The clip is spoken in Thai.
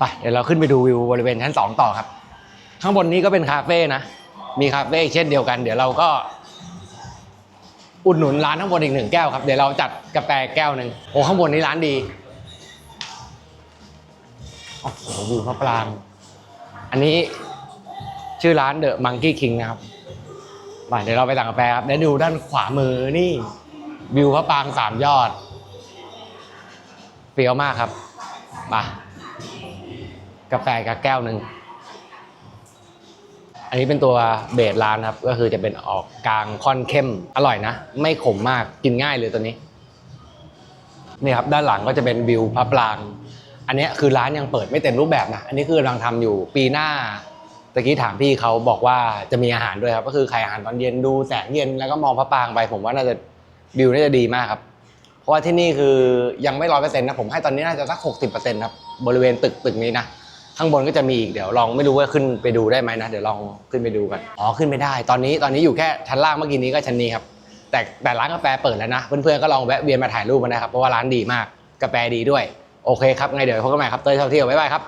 ไปเดี๋ยวเราขึ้นไปดูวิวบริเวณชั้นสองต่อครับ ข้างบนนี้ก็เป็นคาเฟ่นะ มีคาเฟ่เช่นเดียวกัน เดี๋ยวเราก็ อุดหนุนร้านข้างบนอีกหนึ่งแก้วครับ เดี๋ยวเราจัดกาแฟแก้วหนึ่งโอ้ข้างบนนี้ร้านดีโอ้โหวิวพระปราง อันนี้ชื่อร้านเดอะมังกี้คิงนะครับมาเดี๋ยวเราไปสั่งกาแฟครับ เดี๋ยวดูด้านขวามือนี่วิวพระปรางสามยอดเฟี้ยวมากครับมา กาแฟกับแก้วหนึ่งอันนี้เป็นตัวเบสร้านครับ ก็คือจะเป็นออกกลางค่อนเข้มอร่อยนะ ไม่ขมมากกินง่ายเลยตัวนี้นี่ครับด้านหลังก็จะเป็นวิวพระปราง อันนี้คือร้านยังเปิดไม่เต็มรูปแบบนะ อันนี้คือกำลังทำอยู่ปีหน้าตะกี้ถามพี่เขาบอกว่าจะมีอาหารด้วยครับ ก็คือขายอาหารตอนเย็นดูแสงเย็นแล้วก็มองพระปรางไป ผมว่าน่าจะวิวน่าจะดีมากครับ เพราะว่าที่นี่คือยังไม่ร้อยเปอร์เซ็นต์นะผมให้ตอนนี้น่าจะสักหกสิบเปอร์เซ็นต์ครับบริเวณตึกตึกนี้นะ ข้างบนก็จะมีอีกเดี๋ยวลองไม่รู้ว่าขึ้นไปดูได้ไหมนะเดี๋ยวลองขึ้นไปดูกันอ๋อขึ้นไม่ได้ ตอนนี้ตอนนี้อยู่แค่ชั้นล่างเมื่อกี้นี้ก็ชั้นนี้ครับแต่แต่ร้านกาแฟเปิดแล้วนะเพื่อนๆก็ลองแวะเวียนมาถ่ายรูปนะครับเพราะว่าร้านดีมากกาแฟดีด้วยโอเคครับไงเดี๋ยวพบกันใหม่ครับเต้ยเท่าเที่ยวบ๊ายบายครับ